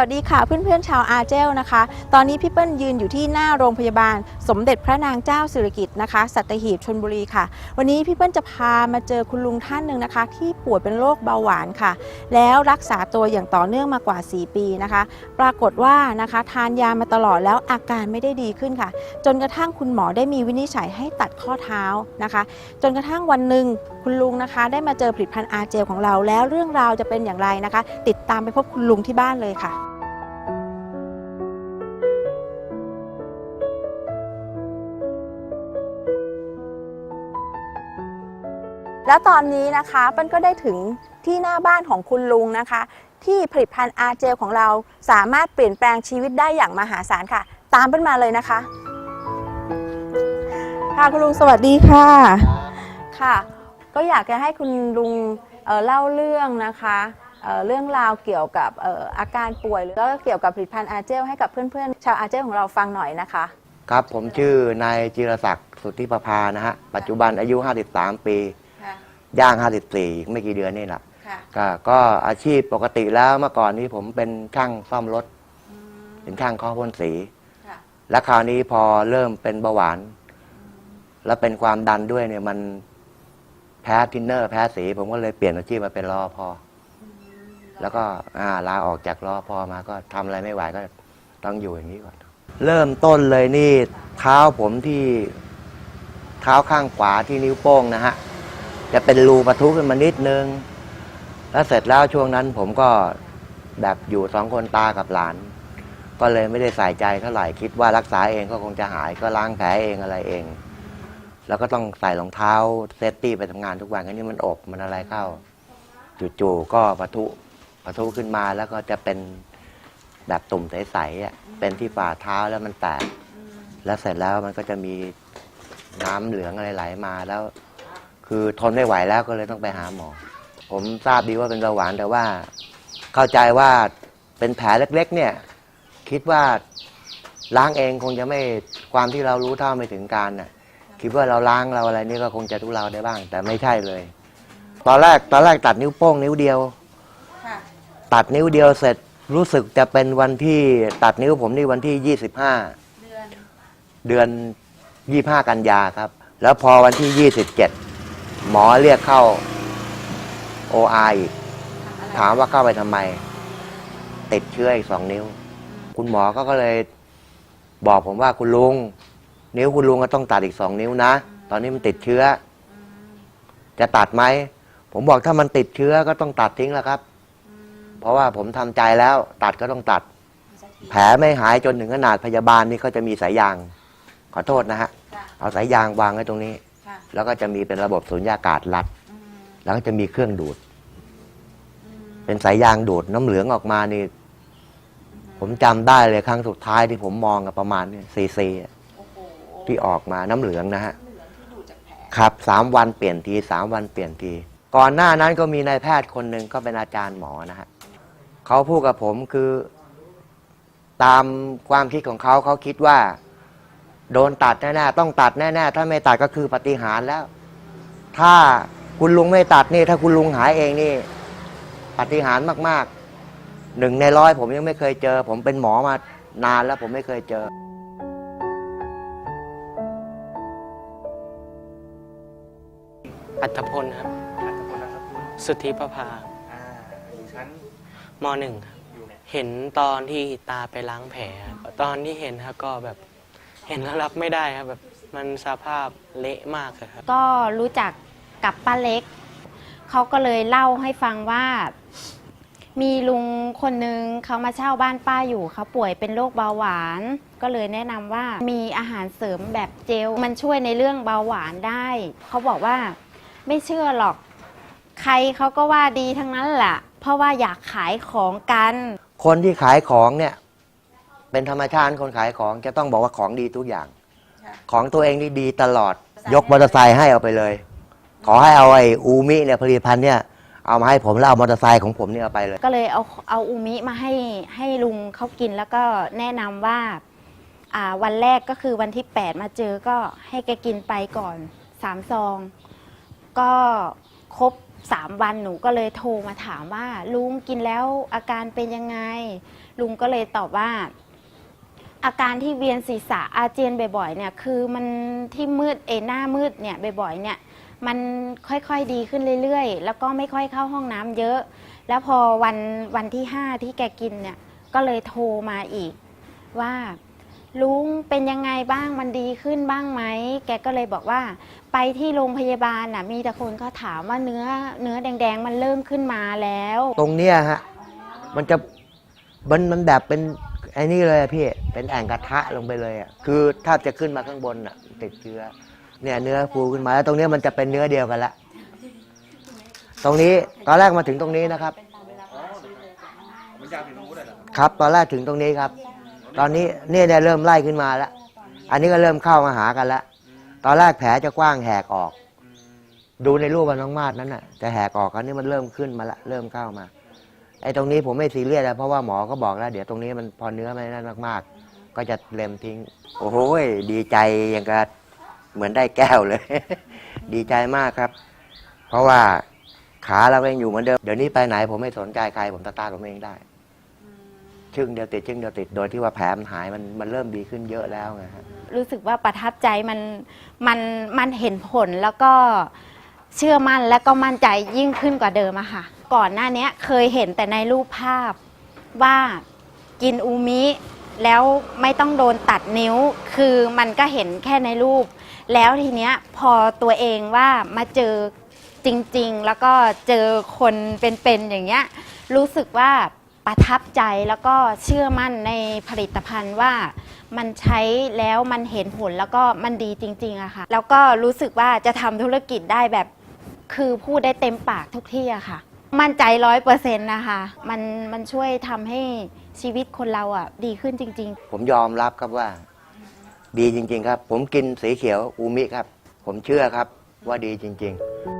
วัสดีค่ะเพื่อนๆชาวอาเจลนะคะ ตอนนี้พี่เปิ้ลยืนอยู่ที่หน้าโรงพยาบาล สมเด็จพระนางเจ้าสิริกิติ์นะคะสัตหีบชนบุรีค่ะ วันนี้พี่เปิ้ลจะพามาเจอคุณลุงท่านหนึ่งนะคะ ที่ป่วยเป็นโรคเบาหวานค่ะ แล้วรักษาตัวอย่างต่อเนื่องมากว่า 4 ปีนะคะ ปรากฏว่านะคะทานยามาตลอดแล้วอาการไม่ได้ดีขึ้นค่ะ จนกระทั่งคุณหมอได้มีวินิจฉัยให้ตัดข้อเท้านะคะ จนกระทั่งวันหนึ่งคุณลุงนะคะ ได้มาเจอผลิตภัณฑ์อาเจลของเราแล้วเรื่องราวจะเป็นอย่างไรนะคะ ติดตามไปพบคุณลุงที่บ้านเลยค่ะ แล้วตอนนี้นะคะเปิ้ลก็ได้ถึงที่หน้าบ้านของคุณลุงนะคะ ที่ผลิตภัณฑ์อาเจลของเราสามารถเปลี่ยนแปลงชีวิตได้อย่างมหาศาลค่ะ ตามเปิ้ลมาเลยนะคะ ค่ะคุณลุงสวัสดีค่ะค่ะ ก็อยากจะให้คุณลุงเอ่อเล่าเรื่องนะคะเอ่อเรื่องราวเกี่ยวกับเอ่ออาการป่วยหรือแล้วก็เกี่ยวกับผลิตภัณฑ์อาเจลให้กับเพื่อนๆ ชาวอาเจลของเราฟังหน่อยนะคะ ครับผมชื่อนายจิรศักดิ์สุทธิประภานะฮะปัจจุบันอายุ 53 ปีค่ะ ย่าง 54ไม่กี่เดือนนี่แหละค่ะก็ก็อาชีพปกติแล้วเมื่อก่อนนี้ผมเป็นช่างซ่อมรถเป็นช่างเคาะพ่นสี ค่ะและคราวนี้พอเริ่มเป็นเบาหวาน แล้วเป็นความดันด้วยเนี่ยมันแพ้ทินเนอร์แพ้สี ผมก็เลยเปลี่ยนอาชีพมาเป็นรอพอแล้วก็อ่าลาออกจากรอพอมาก็ทำอะไรไม่ไหวก็ต้องอยู่อย่างนี้ก่อน เริ่มต้นเลยนี่ เท้าผมที่เท้าข้างขวาที่นิ้วโป้งนะฮะ จะเป็นรูปะทุขึ้นมานิดนึง แล้วเสร็จแล้วช่วงนั้นผมก็แบบอยู่สองคนตากับหลาน ก็เลยไม่ได้ใส่ใจเท่าไหร่คิดว่ารักษาเองก็คงจะหายก็ล้างแผลเองอะไรเอง แล้วก็ต้องใส่รองเท้าเซฟตี้ไปทำงานทุกวันก็นี่มันอบมันอะไรเข้าจู่ๆก็ปะทุปะทุขึ้นมาแล้วก็จะเป็นแบบตุ่มใสๆอะเป็นที่ฝ่าเท้าแล้วมันแตก แล้วเสร็จแล้วมันก็จะมีน้ำเหลืองอะไรไหลมาแล้ว คือทนไม่ไหวแล้วก็เลยต้องไปหาหมอ ผมทราบดีว่าเป็นเบาหวานแต่ว่า เข้าใจว่าเป็นแผลเล็ก ๆ เนี่ย คิดว่าล้างเองคงจะไม่ความที่เรารู้เท่าไม่ถึงการน่ะ คิดว่าเราล้างเราอะไรนี่ก็คงจะทุเลาได้บ้าง แต่ไม่ใช่เลย ตอนแรกตอนแรกตัดนิ้วโป้งนิ้วเดียวค่ะตัดนิ้วเดียวเสร็จรู้สึกจะเป็นวันที่ตัดนิ้วผมนี่วันที่25เดือนเดือน25กันยาครับ แล้วพอวันที่27 หมอเรียกเข้า OR อีก ถามว่าเข้าไปทำไม ติดเชื้ออีกสองนิ้ว คุณหมอก็ก็เลยบอกผมว่าคุณลุง นิ้วคุณลุงก็ต้องตัดอีกสองนิ้วนะ ตอนนี้มันติดเชื้อ จะตัดไหม ผมบอกถ้ามันติดเชื้อก็ต้องตัดทิ้งแล้วครับ เพราะว่าผมทำใจแล้วตัดก็ต้องตัด แผลไม่หายจนถึงขนาดพยาบาลนี่เขาจะมีสายยาง ขอโทษนะฮะค่ะเอาสายยางวางไว้ตรงนี้ค่ะ แล้วก็จะมีเป็นระบบสูญญากาศรัด แล้วก็จะมีเครื่องดูด เป็นสายยางดูดน้ำเหลืองออกมานี่ ผมจำได้เลยครั้งสุดท้ายที่ผมมองอะประมาณเนี่ยซีซีอะโอ้โหที่ออกมาน้ำเหลืองนะฮะ เหลืองที่ดูดจากแผลครับสามวันเปลี่ยนทีสามวันเปลี่ยนที ก่อนหน้านั้นก็มีนายแพทย์คนหนึ่งก็เป็นอาจารย์หมอนะฮะเขาพูดกับผมคือ ตามความคิดของเขาเขาคิดว่า โดนตัดแน่ๆต้องตัดแน่ๆถ้าไม่ตัดก็คือปฏิหารย์แล้ว ถ้าคุณลุงไม่ตัดนี่ ถ้าคุณลุงหายเองนี่ ปฏิหารย์มากๆหนึ่งในร้อยผมยังไม่เคยเจอ ผมเป็นหมอมานานแล้วผมไม่เคยเจอ อัตพลครับอัตพลนะครับสุทธิประภาอ่าอยู่ชั้นมหนึ่งครับอยู่เนี่ยเห็นตอนที่ตาไปล้างแผลครับตอนที่เห็นครับก็แบบ เห็นแล้วรับไม่ได้ครับแบบมันสภาพเละมากเลยครับ ก็รู้จักกับป้าเล็ก เขาก็เลยเล่าให้ฟังว่า มีลุงคนนึงเขามาเช่าบ้านป้าอยู่เขาป่วยเป็นโรคเบาหวาน ก็เลยแนะนำว่ามีอาหารเสริมแบบเจล มันช่วยในเรื่องเบาหวานได้ เขาบอกว่าไม่เชื่อหรอก ใครเขาก็ว่าดีทั้งนั้นแหละเพราะว่าอยากขายของกัน คนที่ขายของเนี่ย เป็นธรรมชาติคนขายของจะต้องบอกว่าของดีทุกอย่างค่ะของตัวเองนี่ดีตลอด ยกมอเตอร์ไซค์ให้เอาไปเลย ขอให้เอาไอ้อูมิเนี่ยผลิตภัณฑ์เนี่ยเอามาให้ผมแล้วเอามอเตอร์ไซค์ของผมเนี่ยเอาไปเลย ก็เลยเอาเอาอูมิมาให้ให้ลุงเขากินแล้วก็แนะนำว่าอ่าวันแรกก็คือวันที่ 8 มาเจอก็ให้แกกินไปก่อนสามซอง ก็ครบสามวันหนูก็เลยโทรมาถามว่า ลุงกินแล้วอาการเป็นยังไง ลุงก็เลยตอบว่า อาการที่เวียนศีรษะอาเจียนบ่อยๆเนี่ยคือมันที่มืดเอหน้ามืดเนี่ยบ่อยๆเนี่ยมันค่อยๆดีขึ้นเรื่อยๆ แล้วก็ไม่ค่อยเข้าห้องน้ำเยอะ แล้วพอวันวันที่ห้าที่แกกินเนี่ยก็เลยโทรมาอีก ว่าลุงเป็นยังไงบ้างมันดีขึ้นบ้างไหมแกก็เลยบอกว่า ไปที่โรงพยาบาลน่ะมีแต่คนเขาถามว่าเนื้อเนื้อแดง ๆ มันเริ่มขึ้นมาแล้ว ตรงเนี้ยฮะ มันจะมันมันแบบเป็น ไอ้นี่เลยอะพี่เป็นแอ่งกระทะลงไปเลยอะคือถ้าจะขึ้นมาข้างบนอะติดเชื้อเนี่ยเนื้อฟูขึ้นมาแล้วตรงเนี้ยมันจะเป็นเนื้อเดียวกันละตรงนี้ตอนแรกมาถึงตรงนี้นะครับ มันยาวถึงรู้เลยเหรอครับตอนแรกถึงตรงนี้ครับ ตอนนี้เนี่ยเนี่ยเริ่มไล่ขึ้นมาแล้วอันนี้ก็เริ่มเข้ามาหากันแล้วตอนแรกแผลจะกว้างแหกออก ดูในรูปมันน้องมาดนั้นน่ะจะแหกออกอันนี้มันเริ่มขึ้นมาละเริ่มเข้ามา อ้ตรงนี้ผมไม่ซีเรียสแล้วเพราะว่าหมอก็บอกแล้ว เดี๋ยวตรงนี้มันพอเนื้อมันนั่นมาก ๆ ก็จะเล็มทิ้ง โอ้โหดีใจอย่างกับเหมือนได้แก้วเลย ดีใจมากครับ เพราะว่าขาเราเองอยู่เหมือนเดิมเดี๋ยวนี้ไปไหนผมไม่สนใจใครผมตาตาผมเองได้ชึ่งเดียวติดชึ่งเดียวติดโดยที่ว่าแผลมันหายมันมันเริ่มดีขึ้นเยอะแล้วไงฮะรู้สึกว่าประทับใจมันมันมันเห็นผลแล้วก็เชื่อมั่นแล้วก็มั่นใจยิ่งขึ้นกว่าเดิมอะค่ะ ก่อนหน้านี้เคยเห็นแต่ในรูปภาพว่ากินอูมิแล้วไม่ต้องโดนตัดนิ้ว คือมันก็เห็นแค่ในรูป แล้วทีเนี้ยพอตัวเองว่ามาเจอจริง ๆ แล้วก็เจอคนเป็นๆอย่างเงี้ยรู้สึกว่าประทับใจแล้วก็เชื่อมั่นในผลิตภัณฑ์ว่ามันใช้แล้วมันเห็นผลแล้วก็มันดีจริงๆอะค่ะ แล้วก็รู้สึกว่าจะทำธุรกิจได้แบบคือพูดได้เต็มปากทุกที่อะค่ะ มั่นใจร้อยเปอร์เซ็นต์นะคะ มันมันช่วยทำให้ชีวิตคนเราอะ ดีขึ้นจริงๆผมยอมรับครับว่า ดีจริง ๆ ครับ ผมกินสีเขียวอูมิครับ ผมเชื่อครับว่าดีจริง ๆ